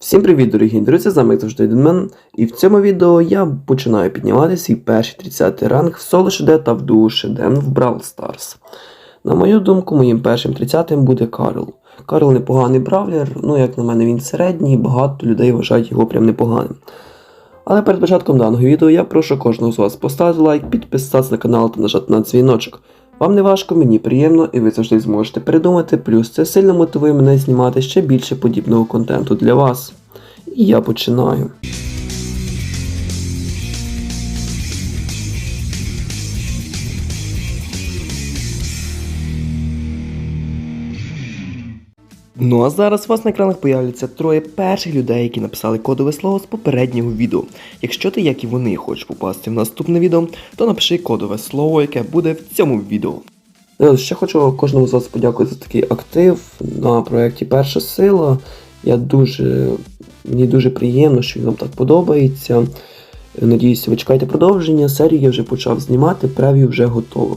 Всім привіт, дорогі друзі, з вами завжди Денмен, і в цьому відео я починаю піднімати свій перший 30 ранг в соло ШД та в дуо ШД в Brawl Stars. На мою думку, моїм першим 30 буде Карл. Карл непоганий бравлер, ну як на мене він середній, багато людей вважають його прям непоганим. Але перед початком даного відео я прошу кожного з вас поставити лайк, підписатися на канал та нажати на дзвіночок. Вам не важко, мені приємно, і ви завжди зможете передумати, плюс це сильно мотивує мене знімати ще більше подібного контенту для вас. І я починаю. Ну а зараз у вас на екранах появляться троє перших людей, які написали кодове слово з попереднього відео. Якщо ти, як і вони, хочеш попасти в наступне відео, то напиши кодове слово, яке буде в цьому відео. Е, Ще хочу кожному з вас подякувати за такий актив на проєкті Перша сила. Я дуже, мені дуже приємно, що він вам так подобається. Надіюся, ви чекаєте продовження. Серію я вже почав знімати, прев'ю вже готово.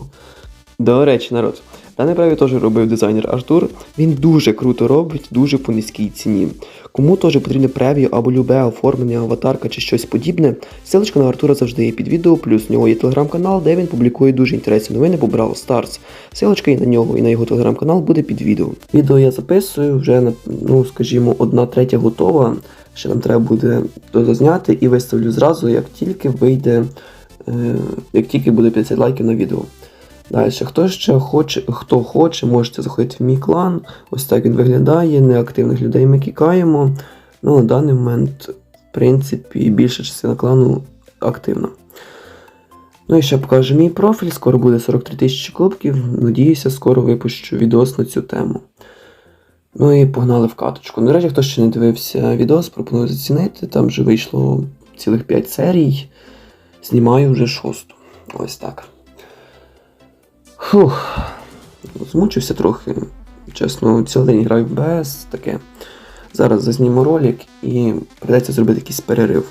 До речі, народ, дане прев'ю теж робив дизайнер Артур. Він дуже круто робить, дуже по низькій ціні. Кому теж потрібне прев'ю або любе оформлення, аватарка чи щось подібне, ссылочка на Артура завжди є під відео, плюс в нього є телеграм-канал, де він публікує дуже інтересні новини по Brawl Stars. Ссылочка і на нього, і на його телеграм-канал буде під відео. Відео я записую, вже ну, скажімо, одна третя готова. Ще нам треба буде дозняти і виставлю зразу, як тільки вийде, е, як тільки буде 50 лайків на відео. Далі, хто ще хоче, хто хоче, можете заходити в мій клан. Ось так він виглядає. Неактивних людей ми кікаємо. Ну, на даний момент, в принципі, більша частина клану активна. Ну і ще покажу мій профіль. Скоро буде 43 тисячі кубків. Надіюся, скоро випущу відос на цю тему. Ну і погнали в каточку. До речі, хто ще не дивився відос, пропоную зацінити. Там вже вийшло цілих 5 серій. Знімаю вже шосту. Ось так. Фух. Змучився трохи. Чесно, цілий день граю в БС, таке. Зараз зазніму ролик і придеться зробити якийсь перерив.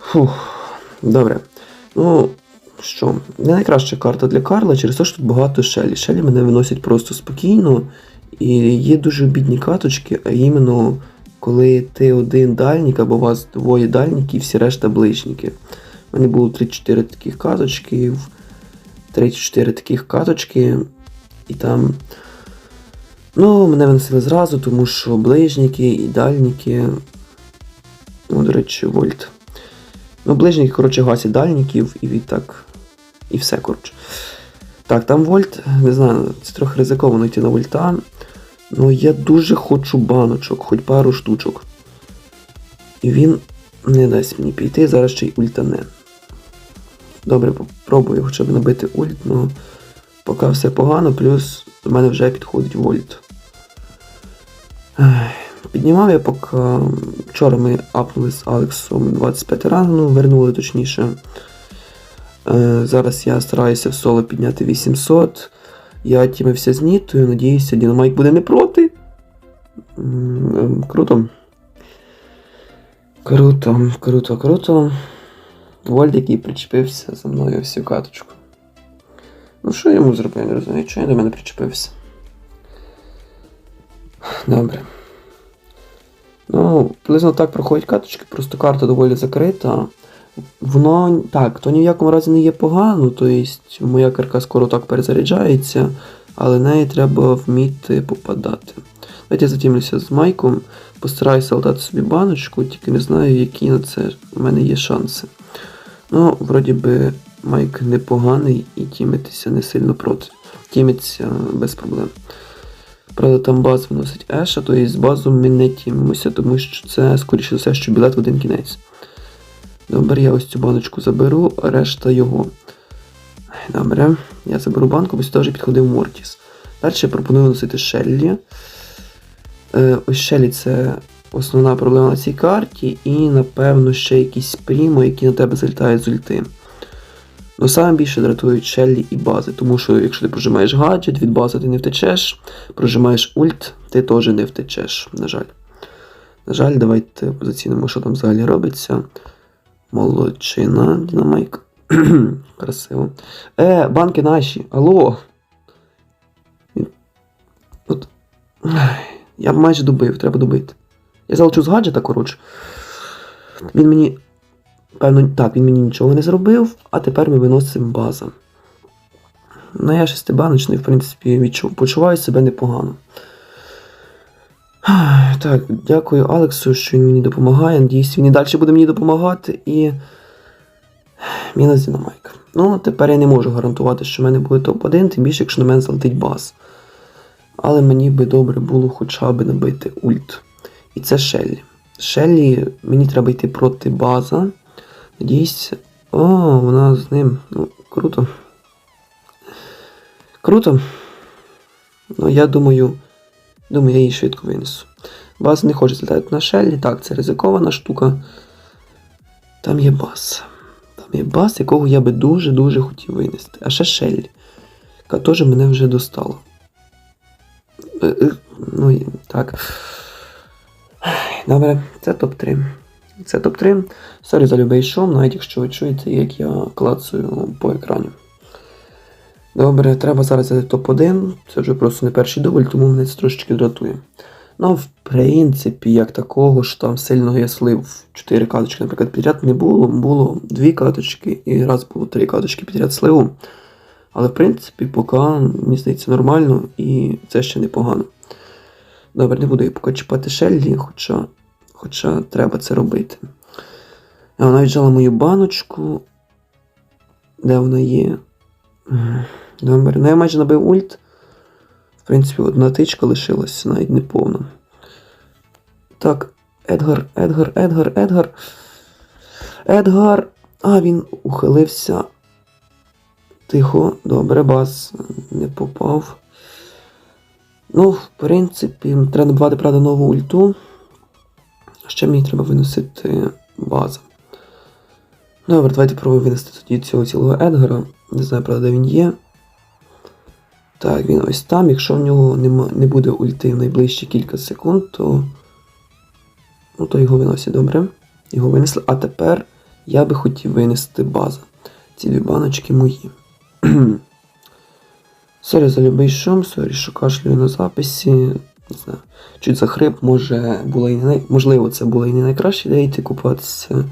Фух. Добре. Ну, що, не найкраща карта для Карла, через те, що тут багато шелі. Шелі мене виносять просто спокійно. І є дуже бідні каточки, а іменно коли ти один дальнік, або у вас двоє дальніків, всі решта ближніки. У мене було 3-4 таких каточки, 3-4 таких каточки, і там. Ну, мене виносили зразу, тому що ближніки і дальніки. Ну, до речі, вольт. Ну, ближніки, коротше, гасять дальніків і відтак. І все, коротше. Так, там вольт, не знаю, це трохи ризиковано йти на вольта. Ну я дуже хочу баночок, хоч пару штучок. І він не дасть мені піти, зараз ще й ультане. Добре, попробую хоча б набити ульт, ну поки все погано, плюс до мене вже підходить вольт. Піднімав я поки вчора ми апнули з Алексом 25 ранг, ну вернули точніше. Е, Зараз я стараюся в соло підняти 800. Я тімився з Нітою, надіюся, Дінамайк буде не проти. Ем, Круто. Круто, круто, круто. Вольт, який причепився за мною всю каточку. Ну, що я йому зробив, я не розумію, чого він до мене причепився. Добре. Ну, приблизно так проходять каточки, просто карта доволі закрита. Воно так, то ні в якому разі не є погано, тобто моя карка скоро так перезаряджається, але неї треба вміти попадати. Давайте я затімлюся з Майком, постараюся латати собі баночку, тільки не знаю, які на це в мене є шанси. Ну, вроді би, Майк непоганий і тімитися не сильно проти. Тімиться без проблем. Правда, там баз виносить Еша, то з базом ми не тімимося, тому що це, скоріше за все, що білет в один кінець. Добре, я ось цю баночку заберу, а решта його. Добре, я заберу банку, бо сюди вже підходив Мортіс. Далі я пропоную носити Шеллі. Е, ось Шеллі це основна проблема на цій карті, і, напевно, ще якісь прімо, які на тебе залітають з ульти. Ну, саме більше дратують Шеллі і бази, тому що якщо ти прожимаєш гаджет, від бази ти не втечеш, прожимаєш ульт, ти теж не втечеш, на жаль. На жаль, давайте зацінимо, що там взагалі робиться. Молодчина, Дінамайк. Красиво. Е, банки наші. Алло. От. Я майже добив, треба добити. Я залечу з гаджета, коротше. Він мені. Певно, так, він мені нічого не зробив, а тепер ми виносимо база. Ну, я шестибаночний, в принципі, відчув, почуваю себе непогано. Так, дякую Алексу, що він мені допомагає. Надіюсь, він і далі буде мені допомагати і. Мінус Дінамайк. Ну, тепер я не можу гарантувати, що в мене буде топ-1, тим більше, якщо на мене залетить бас. Але мені би добре було хоча б набити ульт. І це Шеллі. Шеллі мені треба йти проти база. Надіюсь. О, вона з ним. Ну, круто. Круто. Ну, я думаю. Думаю, я її швидко винесу. Баз не хоче злітати на Шеллі. Так, це ризикована штука. Там є бас. Там бас, якого я би дуже-дуже хотів винести. А ще Шеллі, яка теж мене вже достала. Е, е, Ну, так. Добре, це топ-3. Це топ-3. Сорі за любий шум, навіть якщо ви чуєте, як я клацаю по екрані. Добре, треба зараз взяти топ-1. Це вже просто не перший дубль, тому мене це трошечки дратує. Ну, в принципі, як такого ж там сильного я слив 4 каточки, наприклад, підряд не було. Було 2 каточки і раз було 3 каточки підряд сливу. Але в принципі, поки мені здається нормально і це ще непогано. Добре, не буду я поки чіпати Шеллі, хоча, хоча треба це робити. Вона віджала мою баночку. Де вона є? Добре, ну я майже набив ульт. Принципі, одна тичка лишилась, навіть не повна. Так, Едгар, Едгар, Едгар, Едгар. Едгар. А, він ухилився. Тихо, добре, бас не попав. Ну, в принципі, треба набивати, правда, нову ульту. Ще мені треба виносити базу. Добре, давайте пробуємо винести тоді цього цілого Едгара. Не знаю, правда, де він є. Так, він ось там. Якщо в нього не буде ульти в найближчі кілька секунд, то. Ну, то його виносять добре. Його винесли. А тепер я би хотів винести базу. Ці дві баночки мої. Сорі за любий шум, сорі, що кашлюю на записі. Не знаю. Чуть захрип, може, було і не можливо, це було і не найкраще ідея йти купатися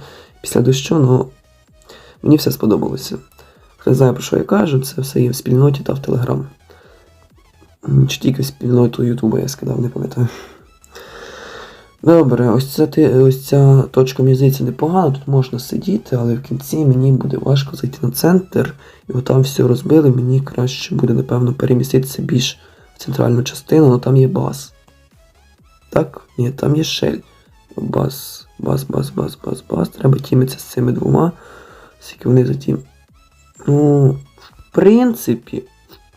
після дощу, але мені все сподобалося. Хто знає, про що я кажу, це все є в спільноті та в Телеграм. Чи тільки спільноту Ютуба я скидав, не пам'ятаю. Добре, ось ця, ось ця точка мені непогана, тут можна сидіти, але в кінці мені буде важко зайти на центр, і отам все розбили, мені краще буде, напевно, переміститися більш в центральну частину, але там є бас. Так? Ні, там є шель. Бас, бас, бас, бас, бас, бас. Треба тімитися з цими двома. Скільки вони затім. Ну, в принципі,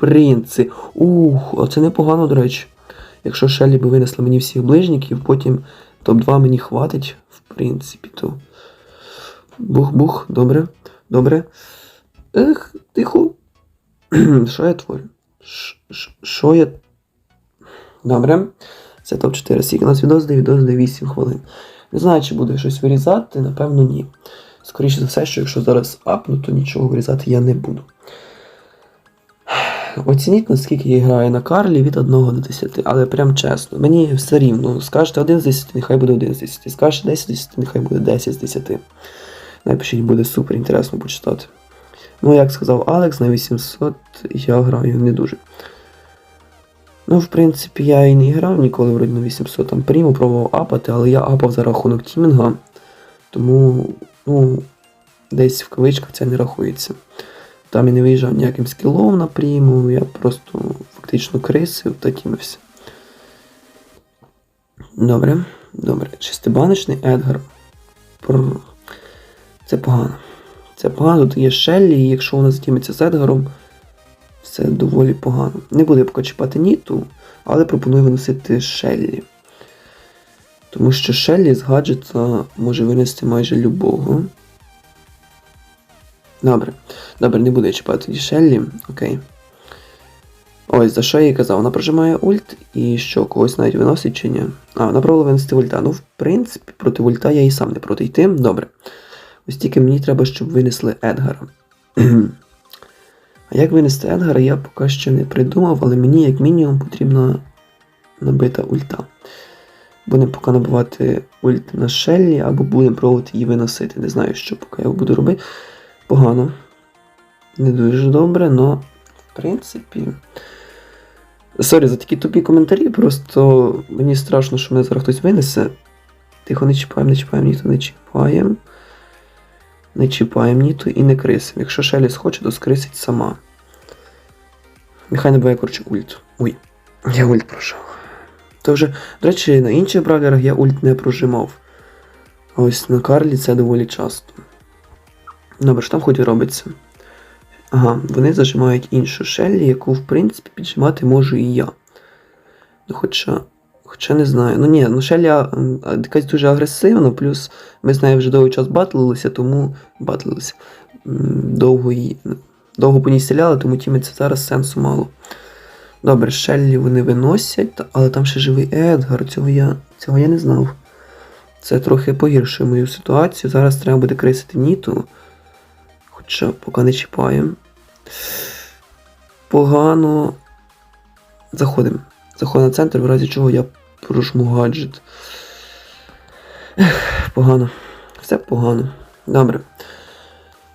в принципі. Ух, а це непогано, до речі. Якщо Шелі би винесла мені всіх ближників, потім топ-2 мені хватить, в принципі, то. Бух-бух, добре, добре. Ех, тихо. Що я творю? Що я. Добре. Це топ-4. Скільки у нас відос де відос де 8 хвилин. Не знаю, чи буде щось вирізати, напевно, ні. Скоріше за все, що якщо зараз апну, то нічого вирізати я не буду. Оцініть, наскільки я граю на Карлі від 1 до 10, але прям чесно, мені все рівно. Скажете 1 з 10, нехай буде 1 з 10. Скажете 10 з 10, нехай буде 10 з 10. Напишіть, буде супер інтересно почитати. Ну, як сказав Алекс, на 800 я граю не дуже. Ну, в принципі, я і не грав ніколи вроді на 800 там пріму, пробував апати, але я апав за рахунок тімінга. Тому, ну, десь в кавичках це не рахується. Там я не виїжджав ніяким скілом на пріму, я просто фактично крисив та тімився. Добре, добре. Шестибаночний Едгар. Це погано. Це погано, тут є Шеллі, і якщо вона затіметься з Едгаром, все доволі погано. Не буду я поки чіпати Ніту, але пропоную виносити Шеллі. Тому що Шеллі з гаджета може винести майже любого. Добре. Добре, не буду я чіпати тоді Шеллі. Окей. Ось, за що я їй казав, вона прожимає ульт і що, когось навіть виносить чи ні? А, вона пробувала винести ульта. Ну, в принципі, проти ульта я і сам не проти йти. Добре. Ось тільки мені треба, щоб винесли Едгара. а як винести Едгара, я поки що не придумав, але мені, як мінімум, потрібна набита ульта. Будемо поки набивати ульт на Шеллі, або будемо пробувати її виносити. Не знаю, що поки я буду робити. Погано. Не дуже добре, але в принципі. Сорі за такі тупі коментарі, просто мені страшно, що мене зараз хтось винесе. Тихо, не чіпаємо, не чіпаємо, ніхто не чіпаємо. Не чіпаємо ніту і не крисимо. Якщо Шелі схоче, то скрисить сама. Нехай набиває, коротше, ульт. Ой, я ульт прожав. То вже, до речі, на інших бравлерах я ульт не прожимав. А ось на Карлі це доволі часто. Добре, що там хоч і робиться? Ага, вони зажимають іншу Шеллі, яку, в принципі, піджимати можу і я. Ну, хоча. Хоча не знаю. Ну ні, ну Шеля якась дуже агресивна, плюс ми з нею вже довгий час батлилися, тому батлилися. Довго її. Довго по ній стріляли, тому тімиться зараз сенсу мало. Добре, Шеллі вони виносять, але там ще живий Едгар, цього я, цього я не знав. Це трохи погіршує мою ситуацію. Зараз треба буде крисити Ніту. Хоча поки не чіпаємо. Погано. Заходимо. Заходимо на центр, в разі чого я прожму гаджет. Ех, погано. Все погано. Добре.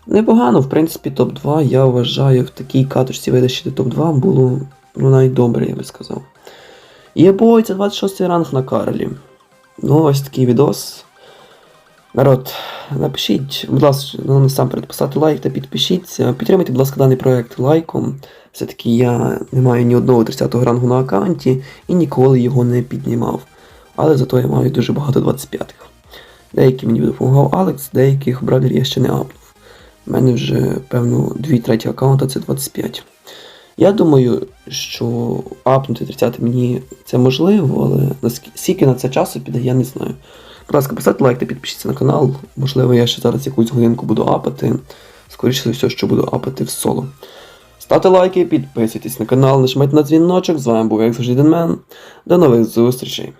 Непогано, в принципі, топ-2, я вважаю, в такій каточці витащити топ-2 було ну, навіть я би сказав. Є це 26 ранг на Карлі. Ну, ось такий відос. Народ, напишіть, будь ласка, ну, насамперед поставте лайк та підпишіться. Підтримайте, будь ласка, даний проект лайком. Все-таки я не маю ні одного 30-го рангу на аккаунті і ніколи його не піднімав. Але зато я маю дуже багато 25-х. Деякі мені допомагав Алекс, деяких бравлерів я ще не апнув. У мене вже, певно, 2 треті аккаунта це 25. Я думаю, що апнути 30 мені це можливо, але наскільки на це часу піде, я не знаю. Будь ласка, поставте лайк та підпишіться на канал. Можливо, я ще зараз якусь годинку буду апати. Скоріше за все, що буду апати в соло. Ставте лайки, підписуйтесь на канал, нажимайте на дзвіночок. З вами був як завжди Денмен. До нових зустрічей.